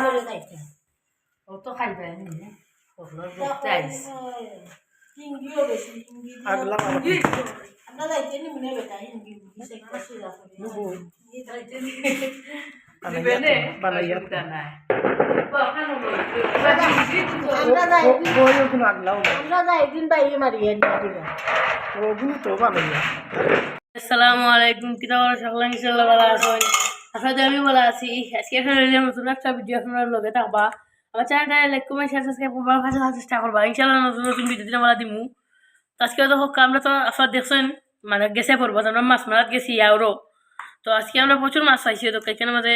করে যাইতে হিন্দিও বেশি হিন্দি আগলা আমরা যাইতে নি বেটা হিন্দি কোনো আসসালামু আলাইকুম কিতা বড় সকলে ইনশাল্লাহ ভালো আছেন আপনাদের আমি ভালো আছি আজকে এখানে নতুন একটা ভিডিও আপনার লগে থাকবা আমার চ্যানেলটা লাইক কমেন্ট শেয়ার সাবস্ক্রাইব করবা ভালো চেষ্টা করবা ইনশাল্লাহ নতুন নতুন ভিডিও দিলে আমরা দিমু তো আজকে তো হোক আমরা তো আপনার দেখছেন মানে গেছে পড়ব তো আমরা মাছ মারাত গেছি আরও তো আজকে আমরা প্রচুর মাছ পাইছি তো এখানে মাঝে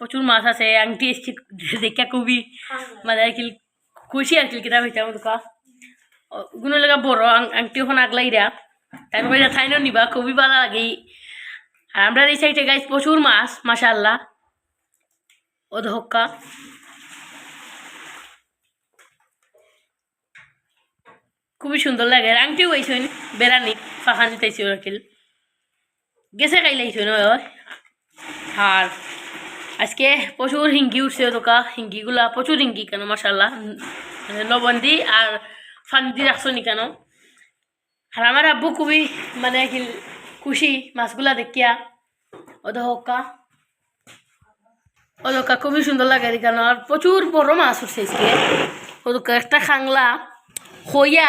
প্রচুর মাছ আছে, আংটি এসছি, দেখা খুবই মানে আর খুশি আর কি কিতাব হইতাম দোকা ওগুলো লাগা বড় আংটি ওখানে আগলাইরা তারপরে ঠাইনও নিবা, খুবই ভালো লাগে। আর আমরা এই সাইডে গাইজ প্রচুর মাছ মাশাল্লাহ ও ধক্কা খুবই সুন্দর লাগে। আংটিও গাইছেন বেড়ানি ফাঁকানি তাইছি রাখিল গেছে গাই লাইছেন ওই আর আজকে প্রচুর হিঙ্গি উঠছে তোকা, হিঙ্গিগুলা প্রচুর হিঙ্গি কেন মাসাল্লাহ লবণ দি আর ফান দি রাখছো নি কেন? আর আমার আব্বু খুবই মানে খুশি মাছগুলা দেখিয়া। অধকা অধকা খুবই সুন্দর লাগে কেন। আর প্রচুর বড় মাছ উঠছে আজকে। ওদকা একটা খাংলা, খইয়া,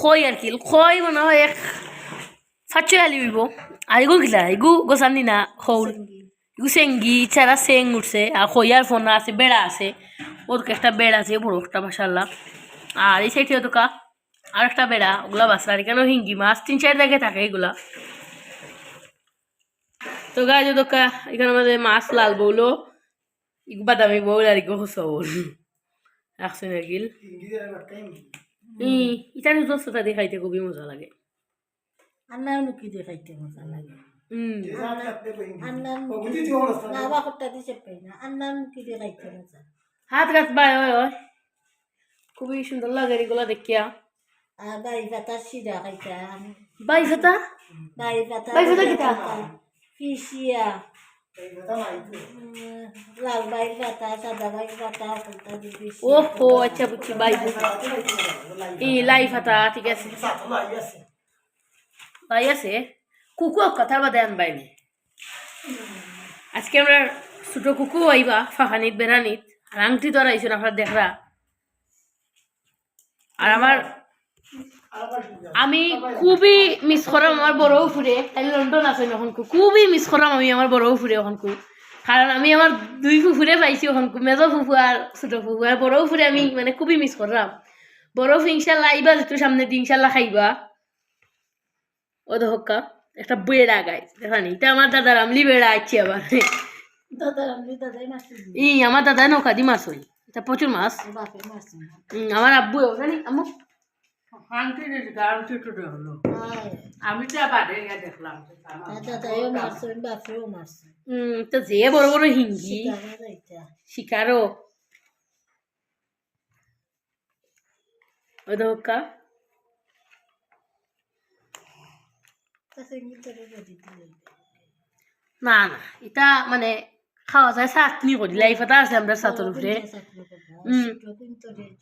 খই আর কি, খই মনে হয় এক ফাটছে আলি উইব আর এগু কিলা এগু গোসানি না, খৌল। এগু ছাড়া সেং উঠছে আর খইয়ার ফোনা আছে বেড়া আছে ওর একটা বেড়া আছে বড় একটা মাসাল্লাহ আর এই সাইডে ওদকা আর একটা বেড়া ওগুলা বাসা আর কেন হিঙ্গি মাছ তিন চার জায়গায় থাকে এগুলা তো গাছ দোকা এখানে আমাদের মাছ লাল বউলো ইগু বাদামি বৌল আর ইগু হস বউল রাখছেন আর গিল ইটানি দোস্তটা দেখাইতে খুবই মজা লাগে আন্নার মুখি দেখাইতে মজা লাগে মুখি হাত গাছ বাই হয় হয় খুবই সুন্দর লাগে এগুলা দেখিয়া পাতা খাইতাম বাই পাতা পাতা কিতা? ফিসিয়া লাল পাতা সাদা পাতা আচ্ছা বুঝছি বাই লাই ফাতা ঠিক আছে বাই আছে কথা বাদে আন বাইনি আজকে আমরা ছোট কুকু আইবা, ফাহানিত বেড়ানিত আর আংটি তো আইসুন আপনার দেখরা আর আমার আমি খুবই মিস করাম আমার বড় ফুরে লন্ডন আছে এখন খুবই মিস করাম আমি আমার বড় ফুরে এখন কারণ আমি আমার দুই ফুফুরে পাইছি এখন মেজ ফুফু আর ছোট ফুফু আর বড় ফুরে আমি মানে খুবই মিস করলাম বড় ফু ইনশাল্লাহ আইবা যেহেতু সামনে দিয়ে ইনশাল্লাহ খাইবা। ও দহকা একটা বেড়া গাই দেখানি এটা আমার দাদার আমলি বেড়া আছে আবার। দাদা আমি দাদাই মাছ ই আমার দাদা নৌকা দি মাছ হই এটা প্রচুর মাছ। আমার আব্বু জানি আমু তো যে বড় বড় হিঙ্গি শিকারা যাইতা শিকারও। ওই দহকা কাছে গিয়ে রেডি দিলে না না, এটা মানে খাওয়া যায় চাটনি করি লাইফ এটা আছে আমরা চাটর উপরে।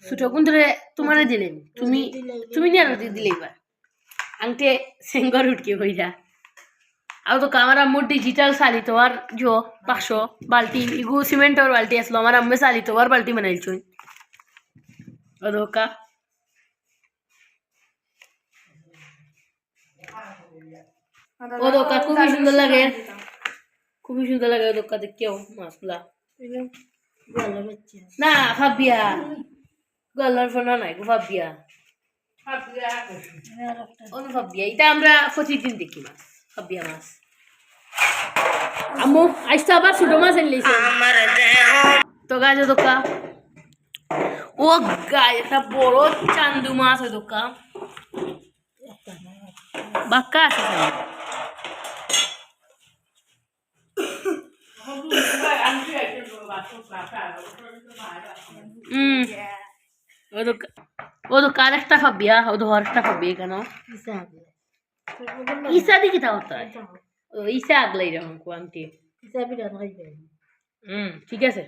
ছোট কুন্তরে তোমারে দিলেন, তুমি তুমি নিয়ে আনো দিলে এবার। আংটে সেঙ্গর উঠকে হইরা আর তো আমার আম্মুর ডিজিটাল চালিত আর জো, পাঁচশো বালতি, ইগু সিমেন্টর বালতি আসলো আমার আম্মে চালিত আর বালতি বানাইছুন ও ও দোকা খুবই সুন্দর লাগে। খুবই সুন্দর লাগে ও দোকা দেখেও মাছগুলা না ভাবিয়া গলার ফোনা নাই গো ভাবিয়া এটা আমরা প্রতিদিন দেখি মাছ ভাবিয়া মাছ। আম্মু আজ তো আবার ছোট মাছ এনলিছে তো গাছ দোকা। ও গাছ একটা বড় চান্দু মাছ ওই দোকা। বাক্কা আছে খালি। হুম ও তো ও তো কার একটা পাবি ও তো হর একটা পাবি কেন হিসাবে ইসা দিকে তাও তাই ও ইসা আগলাই রকম কোয়ান্টি হিসাবে রান্না খাইবে হুম ঠিক আছে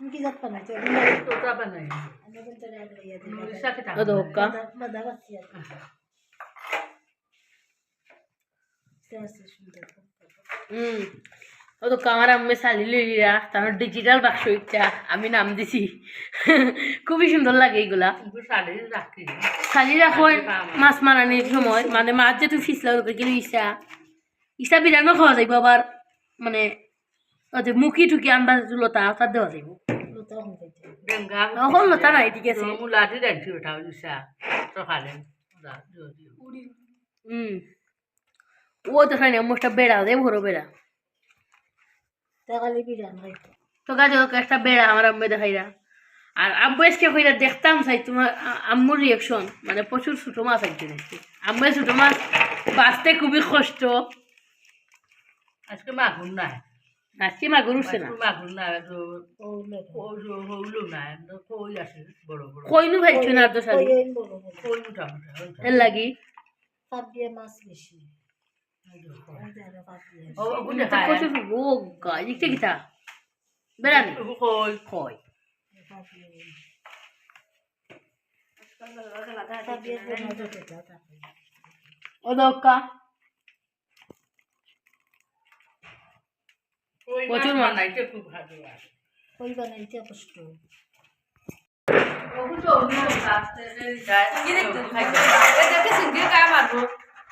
কি ও তো কামার আম্মে চালি লইরা তারপর ডিজিটাল বাক্স ইচ্ছা আমি নাম দিছি। খুবই সুন্দর লাগে এইগুলা। শাড়ি রাখি মাছ মারানির সময় মানে মাছ যে তুই ফিসলা ওকে কিন্তু ইসা ইসা বিরানো খাওয়া যাইব আবার মানে ওই যে মুখি টুকি আনবা লতা তার দেওয়া যাইব লতা হন এখন লতা নাই ঠিক আছে। মুলাটি দেখছি ওটা সকালে হুম ও তো খাই না মোটা বেড়া দে বড়। বেড়া তো কাজে ওকে একটা বেড়া আমার আম্মু দেখাইরা আর আব্বু আজকে কইরা দেখতাম চাই তোমার আম্মুর রিয়াকশন মানে প্রচুর ছোটো মাছ আনতে দেখছি। আম্মু ছোটো মাছ বাঁচতে খুবই কষ্ট। আজকে মাগুর নাই। আজকে মাগুর উঠছে না। মাগুর নাই হইল নাই কই আছে বড় বড়। কইনু ভাইছো না তো সারি ওই বড়। বড় কই মোটা মোটা এর লাগি। পাপ দিয়ে মাছ বেশি। প্রচুর দেখতে বানাইতে খুব ভালো ওই বানাইতে কষ্ট আলাদা লোক দিতে কাম এখানে জোর দিলাম স্বভাব হিঙ্গি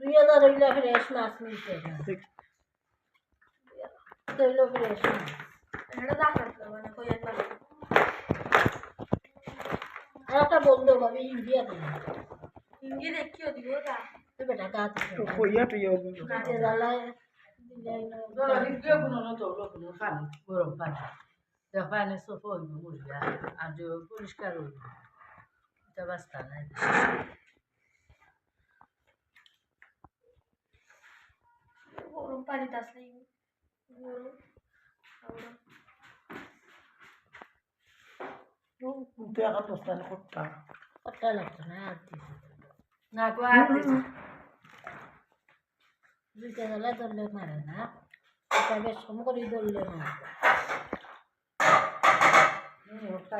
দুই হাজার হইলে ফ্রেশ মাছ মিলতে হইল ফ্রেশ মাছ আর একটা বন্ধু ভাবি ইন্ডিয়া দিল বেটা কাজ তো কইয়া তুই কাজে জ্বালায় ডিজাইন দ্বিতীয় কোনো নতুন কোনো পানি গরম পানি যা পানি সফ হইব মুরগা আর পরিষ্কার হইব এটা বাস্তা নাই গরম পানি আসলে তুই এখন বসতে করতা কটা লাগতো না আর দিছে না গো, আর দিছে দুইটা জ্বালায় ধরলে মারে না। এটা বেশ কম করে ধরলে মারে ওটা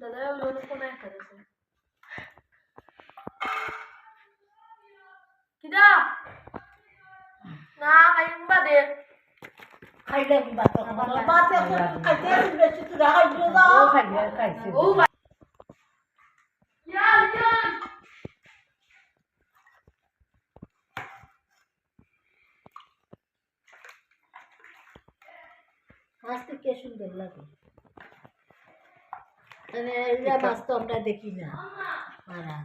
দাদা লোন ফোন একটা দিছে কিদা না খাইম বাদে খাইলে বাত বাত খাইতে বেশি তুই খাইলে দাও ও খাইলে খাইছে ও ইয়া ইয়া তো কে সুন্দর লাগে। মানে মাছ তো আমরা দেখি না। মারা।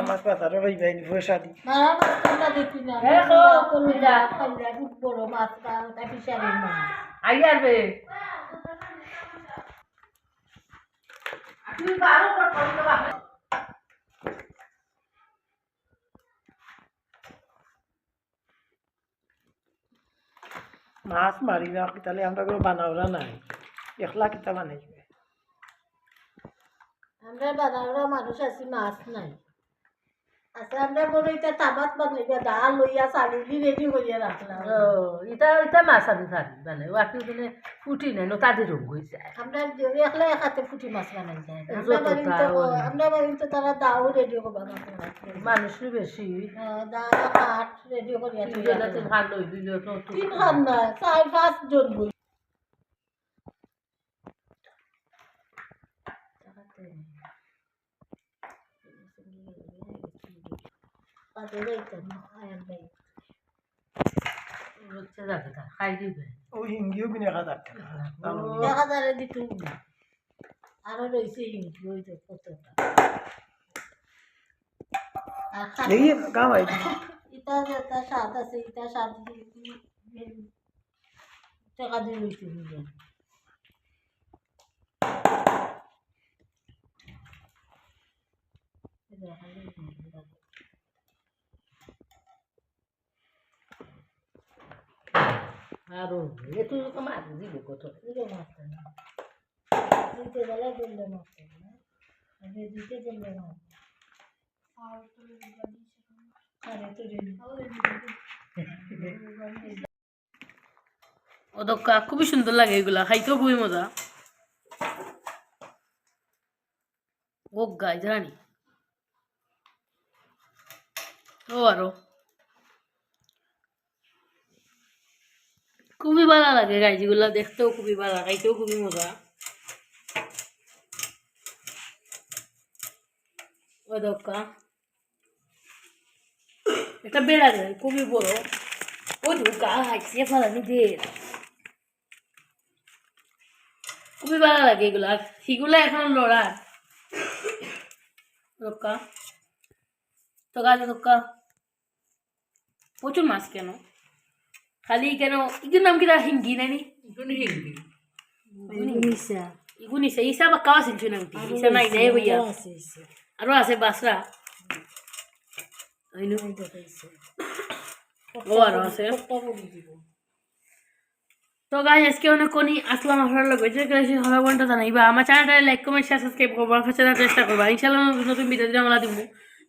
আমার কথা রই ভাই পয়সা দি। মারা মাছ তো আমরা দেখি না। দেখো, কলুজা খাইলা খুব বড় মাছ বা ওটা ফিশারির মাছ। আইয়ার বে। তুই বারো পর করতে পারবে মাছ মারি না তাহলে আমরা কোনো বানাওরা নাই। একলা কিতা বানাইবে? আমরা বানাওয়া মানুষ আছি মাছ নাই। আচ্ছা আমরা বলে এটা তামাত বানাইবা ডাল লইয়া চালুলি রেডি করিয়া রাখলাম। ও ইটা ইটা মাছ আমি পারি মানে ওয়াকি মানে ফুটি নাই নো তাদের রোগ হয়েছে আমরা একলা একাতে ফুটি মাছ বানাই যায় আমরা বাড়িতে তারা দাও রেডি করবা মানুষের বেশি। দা কাঠ রেডি করিয়া। ভালো তো তিন খান না চার পাঁচ জন বই। হচ্ছে যাবে তা খাই দিবে ও হিঙ্গিও কিনে খাওয়া যাচ্ছে না এক হাজারে দিত আরও রয়েছে ইঞ্চি ওই যে কতটা আর খাতা- দেখি কাম হয় ইটা যেটা স্বাদ আছে ইটা স্বাদ টাকা দিয়ে লইতে নিজে আরও এটু মাছ দিব কত? দিতে মারতে না। দিতে গেলে দিলে মারতে না। আমি দিতে দিলে মারতে আরে তো রেডি ও খুবই সুন্দর লাগে এগুলা। খাইতেও খুবই মজা। ও গাই জানি। ও আরও। খুবই ভালো লাগে গাইজিগুলা দেখতেও খুবই ভালো, খাইতেও খুবই মজা। ও দক্কা একটা বেড়া যায় খুবই বড়। ও ঢুকা হাইসিয়ে ফেলানি ঢের খুবই ভালো লাগে এগুলো। সেগুলো এখন লড়ার রক্কা তো গাছ রক্কা প্রচুর মাছ কেন? খালি কেন ইগুর নাম কিনা হিঙ্গি নানি হিন্দি নিশা ইগু নিছে ইসা বা কাওয়া সিনছু নাম ইসা নাই নাই হইয়া আরও আছে বাসরা হইনু ও আরও আছে তো গাইজ আজকে অনেক কোনি আসলাম আপনার লোক যে গেছে হলো ঘণ্টা জানাইবা আমার চ্যানেলটা লাইক কমেন্ট শেয়ার সাবস্ক্রাইব করবা ফেসার চেষ্টা করবা ইনশাআল্লাহ নতুন ভিডিও আমরা দিব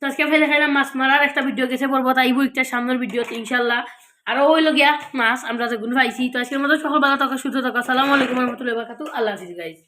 তো আজকে ফেলে দেখাইলাম মাছ মারার একটা ভিডিও গেছে পড়ব তাইবো একটা সামনের ভিডিওতে ইনশাল্লাহ আরও হইল গিয়া মাছ, আমরা যে পাইছি তো আজকের মতো সকল ভালো থাকা, সুস্থ থাকা। সালামু রহমতুল্লাহ বাকাতু আল্লাহ হাফিজ গাইজ